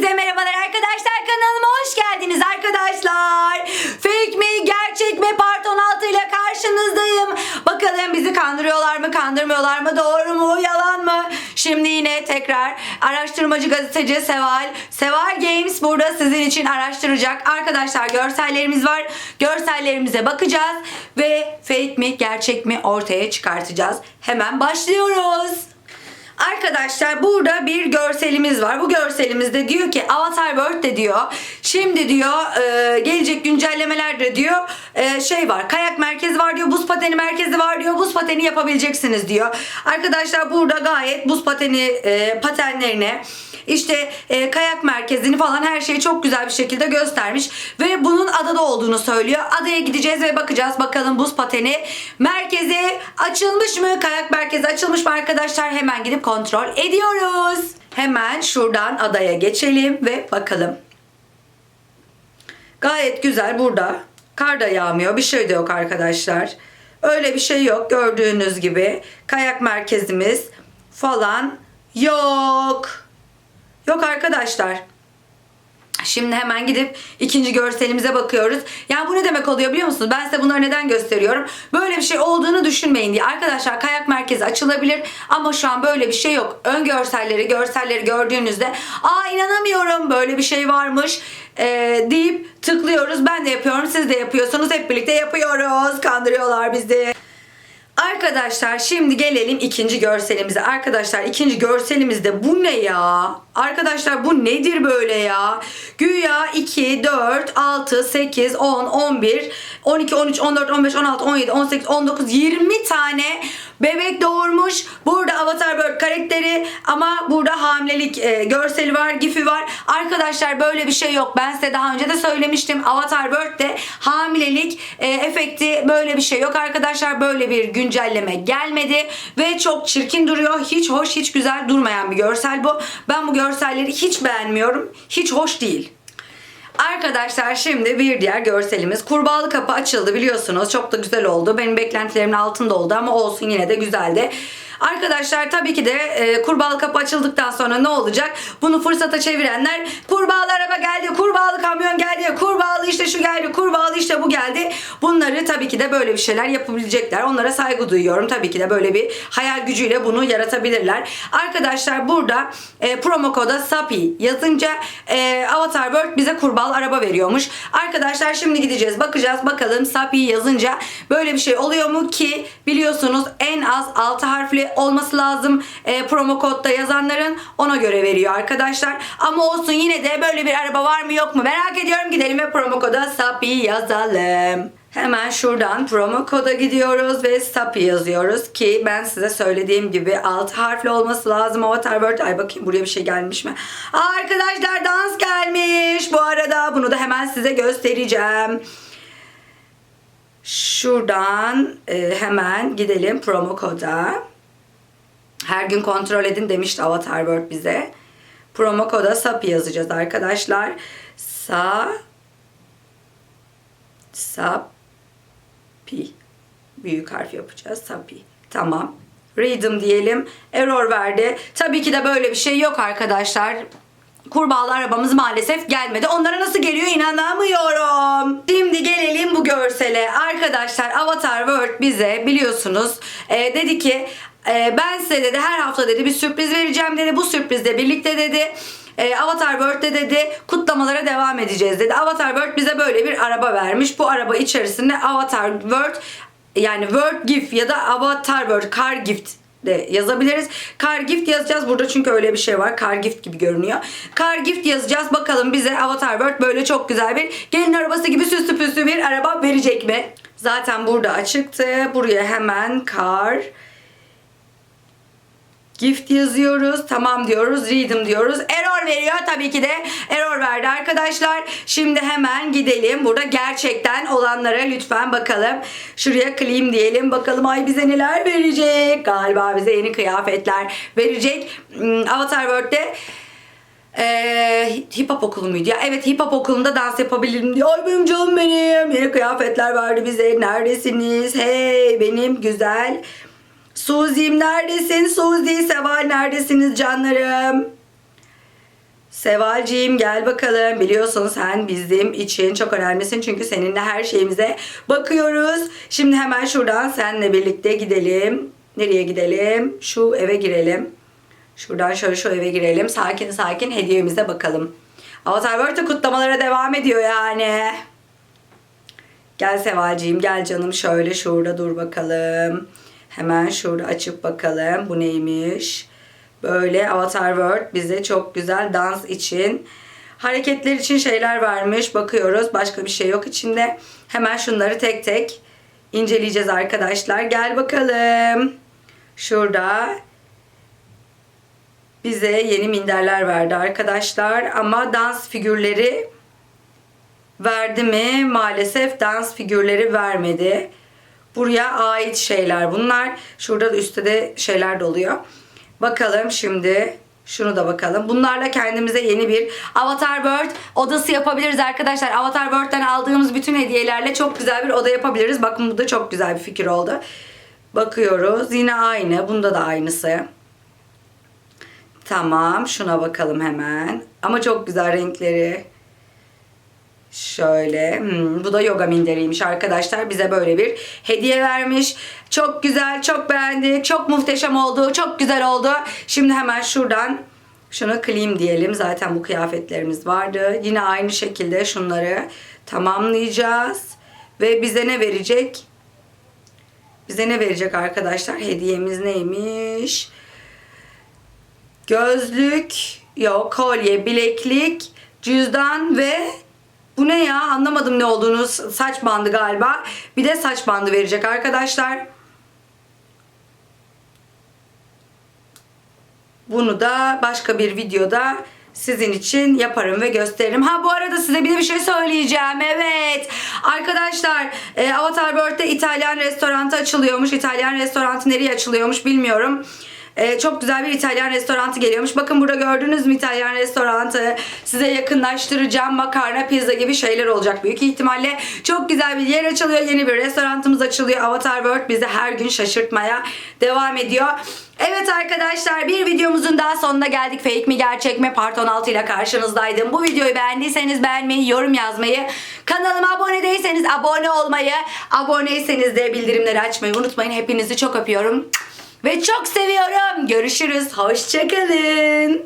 Hepinize merhabalar arkadaşlar kanalıma hoş geldiniz arkadaşlar. Fake mi gerçek mi part 16 ile karşınızdayım. Bakalım bizi kandırıyorlar mı kandırmıyorlar mı doğru mu yalan mı? Şimdi yine tekrar araştırmacı gazeteci Seval. Seval Games burada sizin için araştıracak. Arkadaşlar görsellerimiz var. Görsellerimize bakacağız ve fake mi gerçek mi ortaya çıkartacağız. Hemen başlıyoruz. Arkadaşlar burada bir görselimiz var. Bu görselimizde diyor ki Avatar World de diyor. Şimdi diyor e, gelecek güncellemelerde diyor e, şey var. Kayak merkezi var diyor. Buz pateni merkezi var diyor. Buz pateni yapabileceksiniz diyor. Arkadaşlar burada gayet buz pateni e, patenlerini işte e, kayak merkezini falan her şeyi çok güzel bir şekilde göstermiş ve bunun adada olduğunu söylüyor. Adaya gideceğiz ve bakacağız bakalım buz pateni merkezi açılmış mı? Kayak merkezi açılmış mı arkadaşlar? Hemen gidip kontrol ediyoruz. Hemen şuradan adaya geçelim ve bakalım. Gayet güzel burada. Kar da yağmıyor. Bir şey de yok arkadaşlar. Öyle bir şey yok gördüğünüz gibi. Kayak merkezimiz falan yok. Yok arkadaşlar. Şimdi hemen gidip ikinci görselimize bakıyoruz. Yani bu ne demek oluyor biliyor musunuz? Ben size bunları neden gösteriyorum? Böyle bir şey olduğunu düşünmeyin diye. Arkadaşlar kayak merkezi açılabilir ama şu an böyle bir şey yok. Ön görselleri, görselleri gördüğünüzde aa inanamıyorum böyle bir şey varmış ee, deyip tıklıyoruz. Ben de yapıyorum, siz de yapıyorsunuz. Hep birlikte yapıyoruz. Kandırıyorlar bizi. Arkadaşlar şimdi gelelim ikinci görselimize. Arkadaşlar ikinci görselimizde bu ne ya? Arkadaşlar bu nedir böyle ya? Güya 2, 4, 6, 8, 10, 11, 12, 13, 14, 15, 16, 17, 18, 19, 20 tane bebek doğurmuş. Burada Avatar Bird karakteri ama burada hamilelik e, görseli var, gifi var. Arkadaşlar böyle bir şey yok. Ben size daha önce de söylemiştim. Avatar Bird'de hamilelik e, efekti böyle bir şey yok arkadaşlar. Böyle bir güncelleme gelmedi ve çok çirkin duruyor. Hiç hoş, hiç güzel durmayan bir görsel bu. Ben bu görselleri hiç beğenmiyorum. Hiç hoş değil. Arkadaşlar şimdi bir diğer görselimiz. Kurbağalı kapı açıldı biliyorsunuz. Çok da güzel oldu. Benim beklentilerimin altında oldu ama olsun yine de güzeldi. Arkadaşlar tabii ki de e, kurbağalı kapı açıldıktan sonra ne olacak? Bunu fırsata çevirenler kurbağalı araba geldi, kurbağalı kamyon geldi, kurbağalı işte şu geldi, kurbağalı işte bu geldi. Bunları tabii ki de böyle bir şeyler yapabilecekler. Onlara saygı duyuyorum. Tabii ki de böyle bir hayal gücüyle bunu yaratabilirler. Arkadaşlar burada e, promo koda SAPI yazınca e, Avatar World bize kurbağalı araba veriyormuş. Arkadaşlar şimdi gideceğiz bakacağız bakalım SAPI yazınca böyle bir şey oluyor mu ki biliyorsunuz en az 6 harfli olması lazım e, promo kodda yazanların ona göre veriyor arkadaşlar. Ama olsun yine de böyle bir araba var mı yok mu merak ediyorum gidelim ve promo koda SAPI yazalım. Hemen şuradan promo koda gidiyoruz ve SAPI yazıyoruz ki ben size söylediğim gibi 6 harfli olması lazım Avatar World. Ay bakayım buraya bir şey gelmiş mi? Aa, arkadaşlar dans gelmiş bu arada. Bunu da hemen size göstereceğim. Şuradan e, hemen gidelim promo koda. Her gün kontrol edin demişti Avatar World bize. Promo koda SAPI yazacağız arkadaşlar. Sa Sapi. Büyük harf yapacağız. Sapi. Tamam. Read'im diyelim. Error verdi. Tabii ki de böyle bir şey yok arkadaşlar. Kurbağalı arabamız maalesef gelmedi. Onlara nasıl geliyor inanamıyorum. Şimdi gelelim bu görsele. Arkadaşlar Avatar World bize biliyorsunuz e, dedi ki e, ben size dedi her hafta dedi bir sürpriz vereceğim dedi. Bu sürprizle birlikte dedi e, Avatar World'de dedi kutlamalara devam edeceğiz dedi. Avatar World bize böyle bir araba vermiş. Bu araba içerisinde Avatar World yani World Gift ya da Avatar World Car Gift de yazabiliriz. Car Gift yazacağız burada çünkü öyle bir şey var. Car Gift gibi görünüyor. Car Gift yazacağız. Bakalım bize Avatar World böyle çok güzel bir gelin arabası gibi süslü püslü bir araba verecek mi? Zaten burada açıktı. Buraya hemen Car Gift yazıyoruz. Tamam diyoruz. Read'im diyoruz. Error veriyor. Tabii ki de error verdi arkadaşlar. Şimdi hemen gidelim. Burada gerçekten olanlara lütfen bakalım. Şuraya claim diyelim. Bakalım ay bize neler verecek. Galiba bize yeni kıyafetler verecek. Hmm, Avatar World'de ee, hip hop okulu muydu ya? Evet hip hop okulunda dans yapabilirim diyor. Ay benim canım benim. Yeni kıyafetler verdi bize. Neredesiniz? Hey benim güzel Suzi'm neredesin? Suzi, Seval neredesiniz canlarım? Sevalciğim gel bakalım. Biliyorsun sen bizim için çok önemlisin. Çünkü seninle her şeyimize bakıyoruz. Şimdi hemen şuradan seninle birlikte gidelim. Nereye gidelim? Şu eve girelim. Şuradan şöyle şu eve girelim. Sakin sakin hediyemize bakalım. Avatar World'de kutlamalara devam ediyor yani. Gel Sevalciğim gel canım şöyle şurada dur bakalım. Hemen şurada açıp bakalım. Bu neymiş? Böyle Avatar World bize çok güzel dans için hareketler için şeyler vermiş. Bakıyoruz. Başka bir şey yok içinde. Hemen şunları tek tek inceleyeceğiz arkadaşlar. Gel bakalım. Şurada bize yeni minderler verdi arkadaşlar. Ama dans figürleri verdi mi? Maalesef dans figürleri vermedi. Buraya ait şeyler bunlar. Şurada da üstte de şeyler de oluyor. Bakalım şimdi şunu da bakalım. Bunlarla kendimize yeni bir Avatar World odası yapabiliriz arkadaşlar. Avatar World'den aldığımız bütün hediyelerle çok güzel bir oda yapabiliriz. Bakın bu da çok güzel bir fikir oldu. Bakıyoruz. Yine aynı. Bunda da aynısı. Tamam. Şuna bakalım hemen. Ama çok güzel renkleri. Şöyle. hmm, bu da yoga minderiymiş arkadaşlar. Bize böyle bir hediye vermiş. Çok güzel, çok beğendik. Çok muhteşem oldu. Çok güzel oldu. Şimdi hemen şuradan şunu clean diyelim. Zaten bu kıyafetlerimiz vardı. Yine aynı şekilde şunları tamamlayacağız. Ve bize ne verecek? Bize ne verecek arkadaşlar? Hediyemiz neymiş? Gözlük, yok kolye, bileklik, cüzdan ve bu ne ya? Anlamadım ne olduğunu. Saç bandı galiba. Bir de saç bandı verecek arkadaşlar. Bunu da başka bir videoda sizin için yaparım ve gösteririm. Ha bu arada size bir de bir şey söyleyeceğim. Evet. Arkadaşlar e, Avatar World'de İtalyan restoranı açılıyormuş. İtalyan restoranı nereye açılıyormuş bilmiyorum. E, çok güzel bir İtalyan restoranı geliyormuş. Bakın burada gördünüz mü İtalyan restoranı? Size yakınlaştıracağım makarna, pizza gibi şeyler olacak büyük ihtimalle. Çok güzel bir yer açılıyor. Yeni bir restoranımız açılıyor. Avatar World bizi her gün şaşırtmaya devam ediyor. Evet arkadaşlar bir videomuzun daha sonuna geldik. Fake mi gerçek mi part 16 ile karşınızdaydım. Bu videoyu beğendiyseniz beğenmeyi, yorum yazmayı, kanalıma abone değilseniz abone olmayı, aboneyseniz de bildirimleri açmayı unutmayın. Hepinizi çok öpüyorum. Ve çok seviyorum. Görüşürüz. Hoşçakalın.